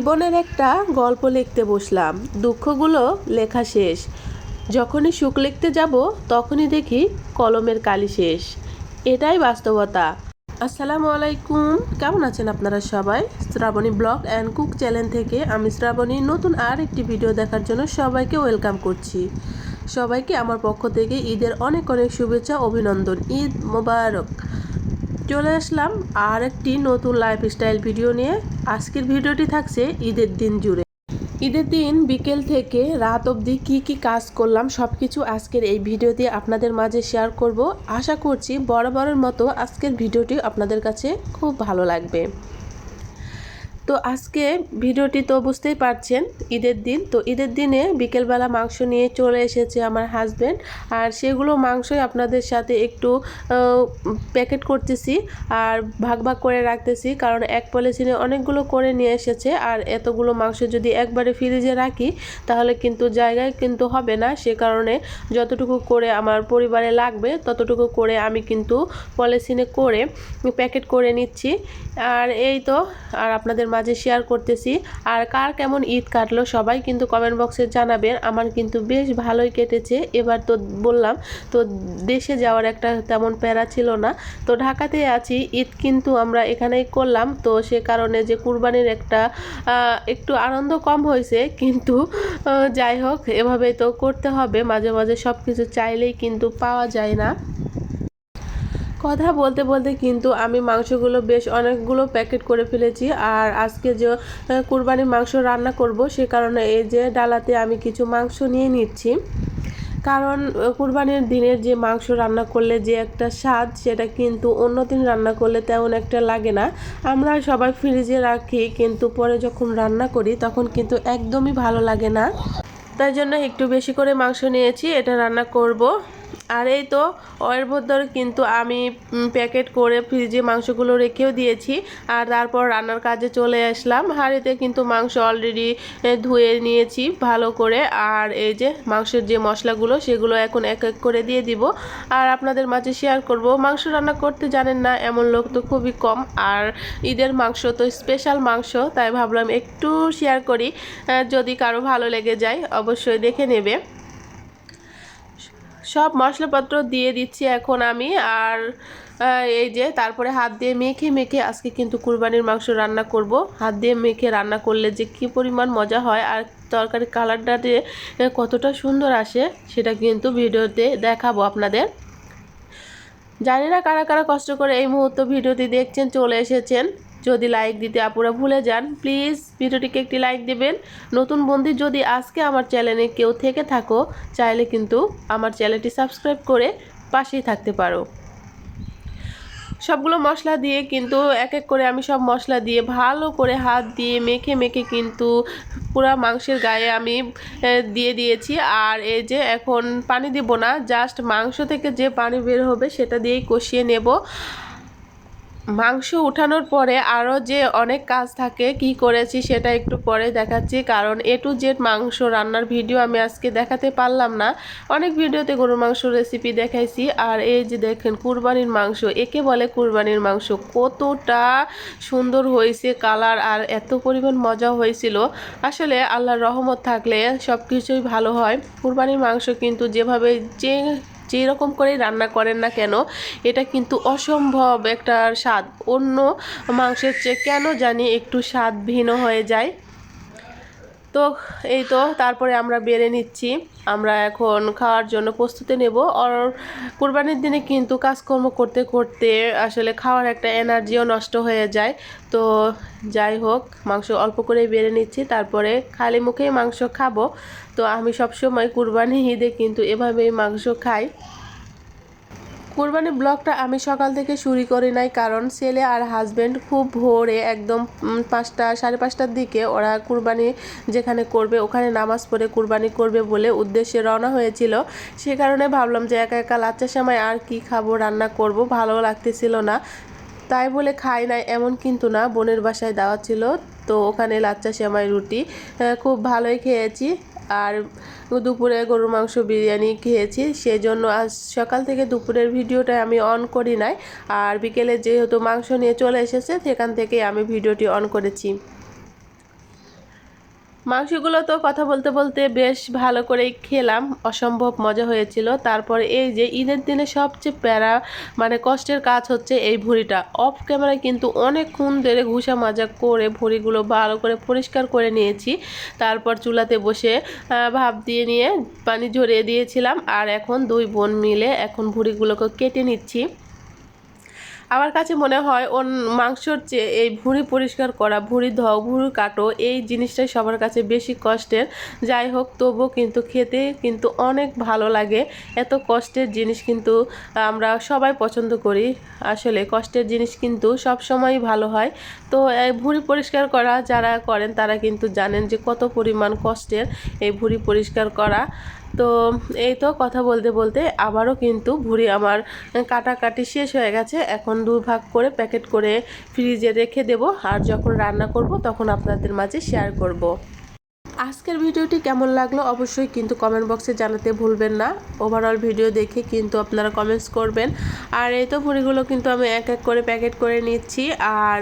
জীবনের একটা গল্প লিখতে বসলাম। দুঃখগুলো লেখা শেষ। যখনই সুখ লিখতে যাব, তখনই দেখি কলমের কালি শেষ। এটাই বাস্তবতা। আসসালামু আলাইকুম। কেমন আছেন আপনারা সবাই? Shrabani blog and cook channel থেকে আমি শ্রাবণী নতুন আর একটি ভিডিও দেখার জন্য সবাইকে ওয়েলকাম করছি। সবাইকে আমার পক্ষ থেকে ঈদের অনেক অনেক শুভেচ্ছা, অভিনন্দন। ঈদ মোবারক। চলে আসলাম আর একটি নতুন লাইফস্টাইল ভিডিও নিয়ে। আজকের ভিডিওটি থাকছে ঈদের দিন জুড়ে। ঈদের দিন বিকেল থেকে রাত অবধি কি কি কাজ করলাম সব কিছু আজকের এই ভিডিও দিয়ে আপনাদের মাঝে শেয়ার করব। আশা করছি বরাবরের মতো আজকের ভিডিওটি আপনাদের কাছে খুব ভালো লাগবে। তো আজকে ভিডিওটি তো বুঝতেই পারছেন, ঈদের দিন। তো ঈদের দিনে বিকেলবেলা মাংস নিয়ে চলে এসেছে আমার হাজব্যান্ড আর সেগুলো মাংসই আপনাদের সাথে একটু প্যাকেট করতেছি আর ভাগ ভাগ করে রাখতেছি। কারণ এক পলিথিনে অনেকগুলো করে নিয়ে এসেছে আর এতগুলো মাংস যদি একবারে ফ্রিজে রাখি, তাহলে কিন্তু জায়গায় কিন্তু হবে না। সে কারণে যতটুকু করে আমার পরিবারে লাগবে, ততটুকু করে আমি কিন্তু পলিথিনে করে প্যাকেট করে নিচ্ছি। আর এই তো, আর আপনাদের মাঝে শেয়ার করতেছি। আর কার কেমন ঈদ কাটলো সবাই কিন্তু কমেন্ট বক্সে জানাবেন। আমার কিন্তু বেশ ভালোই কেটেছে। এবার তো বললাম, তো দেশে যাওয়ার একটা তেমন প্যারা ছিল না। তো ঢাকাতে আছি। ঈদ কিন্তু আমরা এখানেই করলাম। তো সে কারণে যে কুরবানির একটা একটু আনন্দ কম হয়েছে। কিন্তু যাই হোক, এভাবেই তো করতে হবে। মাঝে মাঝে সব কিছু চাইলেই কিন্তু পাওয়া যায় না। কথা বলতে বলতে কিন্তু আমি মাংসগুলো বেশ অনেকগুলো প্যাকেট করে ফেলেছি। আর আজকে যে কুরবানির মাংস রান্না করব সে কারণে এই যে ডালাতে আমি কিছু মাংস নিয়ে নিচ্ছি। কারণ কুরবানির দিনের যে মাংস রান্না করলে যে একটা স্বাদ, সেটা কিন্তু অন্য দিন রান্না করলে তেমন একটা লাগে না। আমরা সবাই ফ্রিজে রাখি, কিন্তু পরে যখন রান্না করি তখন কিন্তু একদমই ভালো লাগে না। তাই জন্য একটু বেশি করে মাংস নিয়েছি, এটা রান্না করব। আর এই তো এর ভেতর কিন্তু আমি প্যাকেট করে ফ্রিজে মাংসগুলো রেখেও দিয়েছি। আর তারপর রান্নার কাজে চলে আসলাম। হাঁড়িতে কিন্তু মাংস অলরেডি ধুয়ে নিয়েছি ভালো করে। আর এই যে মাংসের যে মশলাগুলো, সেগুলো এখন এক এক করে দিয়ে দিব। আর আপনাদের মাঝে শেয়ার করব, মাংস রান্না করতে জানেন না, এমন লোক তো খুবই কম। আর ঈদের মাংস তো স্পেশাল মাংস, তাই ভাবলাম একটু শেয়ার করি। যদি কারও ভালো লেগে যায়, অবশ্যই দেখে নেবে। সব মশলাপত্র দিয়ে দিচ্ছি এখন আমি। আর এই যে তারপরে হাত দিয়ে মেখে মেখে আজকে কিন্তু কুরবানির মাংস রান্না করব। হাত দিয়ে মেখে রান্না করলে যে কি পরিমাণ মজা হয় আর তরকারি কালারটা যে কতটা সুন্দর আসে, সেটা কিন্তু ভিডিওতে দেখাবো আপনাদের। জানি না কারা কারা কষ্ট করে এই মুহূর্ত ভিডিওটি দেখছেন, চলে এসেছেন। যদি লাইক দিতে আপুরা ভুলে যান প্লিজ ভিডিওটিকে একটি লাইক দেবেন। নতুন বন্ধু যদি আজকে আমার চ্যানেলে কেউ থেকে থাকো, চাইলে কিন্তু আমার চ্যানেলটি সাবস্ক্রাইব করে পাশেই থাকতে পারো। সবগুলো মশলা দিয়ে কিন্তু এক এক করে আমি সব মশলা দিয়ে ভালো করে হাত দিয়ে মেখে মেখে কিন্তু পুরা মাংসের গায়ে আমি দিয়ে দিয়েছি। আর এই যে এখন পানি দিব না জাস্ট মাংস থেকে যে পানি বের হবে সেটা দিয়েই কষিয়ে নেব। মাংস উঠানোর পরে আরও যে অনেক কাজ থাকে, কি করেছি সেটা একটু পরে দেখাচ্ছি। কারণ এ টু জেড মাংস রান্নার ভিডিও আমি আজকে দেখাতে পারলাম না। অনেক ভিডিওতে গরুর মাংস রেসিপি দেখাইছি। আর এই যে দেখেন, কুরবানির মাংস, একে বলে কুরবানির মাংস। কতটা সুন্দর হয়েছে কালার আর এত পরিমাণ মজা হয়েছিল। আসলে আল্লাহর রহমত থাকলে সব কিছুই ভালো হয়। কুরবানির মাংস কিন্তু যেভাবে যে যেই রকম করেই রান্না করেন না কেন, এটা কিন্তু অসম্ভব একটা স্বাদ। অন্য মাংসের চেয়ে কেন জানি একটু স্বাদ ভিন্ন হয়ে যায়। তো এই তো, তারপরে আমরা বেড়ে নিচ্ছি। আমরা এখন খাওয়ার জন্য প্রস্তুতি নেব। আর কুরবানির দিনে কিন্তু কাজকর্ম করতে করতে আসলে খাওয়ার একটা এনার্জিও নষ্ট হয়ে যায়। তো যাই হোক, মাংস অল্প করেই বেড়ে নিচ্ছি। তারপরে খালি মুখেই মাংস খাব। তো আমি সবসময় কুরবানি ঈদে কিন্তু এভাবেই মাংস খাই। কুরবানি ব্লগটা আমি সকাল থেকে শুরু করি নাই, কারণ ছেলে আর হাজব্যান্ড খুব ভোরে একদম পাঁচটা, সাড়ে পাঁচটার দিকে ওরা কুরবানি যেখানে করবে, ওখানে নামাজ পড়ে কুরবানি করবে বলে উদ্দেশ্যে রওনা হয়েছিল। সে কারণে ভাবলাম যে একা একা লাচ্চার সময় আর কি খাব, রান্না করব, ভালো লাগতেছিল না। তাই বলে খাই নাই, এমন কিন্তু না, বোনের বাসায় দেওয়া ছিল, তো ওখানে লাচ্চা সেমাই রুটি খুব ভালোই খেয়েছি। আর দুপুরে গরুর মাংস বিরিয়ানি খেয়েছি। সেই জন্য আজ সকাল থেকে দুপুরের ভিডিওটা আমি অন করি নাই। আর বিকেলে যেহেতু মাংস নিয়ে চলে এসেছে, সেখান থেকে আমি ভিডিওটি অন করেছি। মাংসগুলো তো কথা বলতে বলতে বেশ ভালো করেই খেলাম, অসম্ভব মজা হয়েছিল। তারপর এই যে ঈদের দিনে সবচেয়ে প্যারা মানে কষ্টের কাজ হচ্ছে এই ভুঁড়িটা। অফ ক্যামেরায় কিন্তু অনেকক্ষণ ধরে ঘুষা মাজা করে ভুঁড়িগুলো ভালো করে পরিষ্কার করে নিয়েছি। তারপর চুলাতে বসে ভাপ দিয়ে নিয়ে পানি ঝরিয়ে দিয়েছিলাম। আর এখন দুই বোন মিলে এখন ভুঁড়িগুলোকে কেটে নিচ্ছি। আমার কাছে মনে হয় ওর মাংসর চেয়ে এই ভুঁড়ি পরিষ্কার করা, ভুঁড়ি ধোও ভুঁড়ি কাটো এই জিনিসটাই সবার কাছে বেশি কষ্টের। যাই হোক, তবুও কিন্তু খেতে কিন্তু অনেক ভালো লাগে। এত কষ্টের জিনিস কিন্তু আমরা সবাই পছন্দ করি। আসলে কষ্টের জিনিস কিন্তু সব সময়ই ভালো হয়। তো এই ভুঁড়ি পরিষ্কার করা যারা করেন তারা কিন্তু জানেন যে কত পরিমাণ কষ্টের এই ভুঁড়ি পরিষ্কার করা। তো এই তো কথা বলতে বলতে আবারও কিন্তু ভুঁড়ি আমার কাটাকাটি শেষ হয়ে গেছে। এখন দু ভাগ করে প্যাকেট করে ফ্রিজে রেখে দেব আর যখন রান্না করব তখন আপনাদের মাঝে শেয়ার করব। আজকের ভিডিওটি কেমন লাগল অবশ্যই কিন্তু কমেন্ট বক্সে জানাতে ভুলবেন না। ওভারঅল ভিডিও দেখে কিন্তু আপনারা কমেন্টস করবেন। আর এই তো ভুঁড়িগুলো কিন্তু আমি এক এক করে প্যাকেট করে নিচ্ছি। আর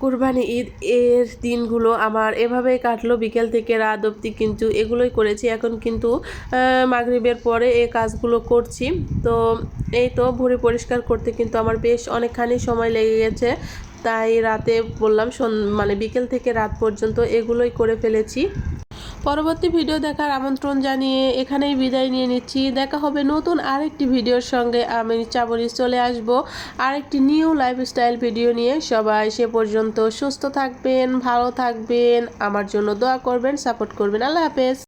কুরবানি ঈদ এর দিনগুলো আমার এভাবেই কাটলো। বিকেল থেকে রাত অবধি কিন্তু এগুলোই করেছি। এখন কিন্তু মাগরিবের পরে এই কাজগুলো করছি। তো এই তো ভুঁড়ি পরিষ্কার করতে কিন্তু আমার বেশ অনেকখানি সময় লেগে গেছে। তাই রাতে বললাম মানে বিকেল থেকে রাত পর্যন্ত এগুলোই করে ফেলেছি। পরবর্তী ভিডিও দেখার আমন্ত্রণ জানিয়ে এখানেই বিদায় নিয়ে নিচ্ছি। দেখা হবে নতুন আরেকটি ভিডিওর সঙ্গে। আমি চাবরি চলে আসব আরেকটি নিউ লাইফস্টাইল ভিডিও নিয়ে। সবাই সে পর্যন্ত সুস্থ থাকবেন, ভালো থাকবেন। আমার জন্য দোয়া করবেন সাপোর্ট করবেন। আল্লাহ হাফেজ।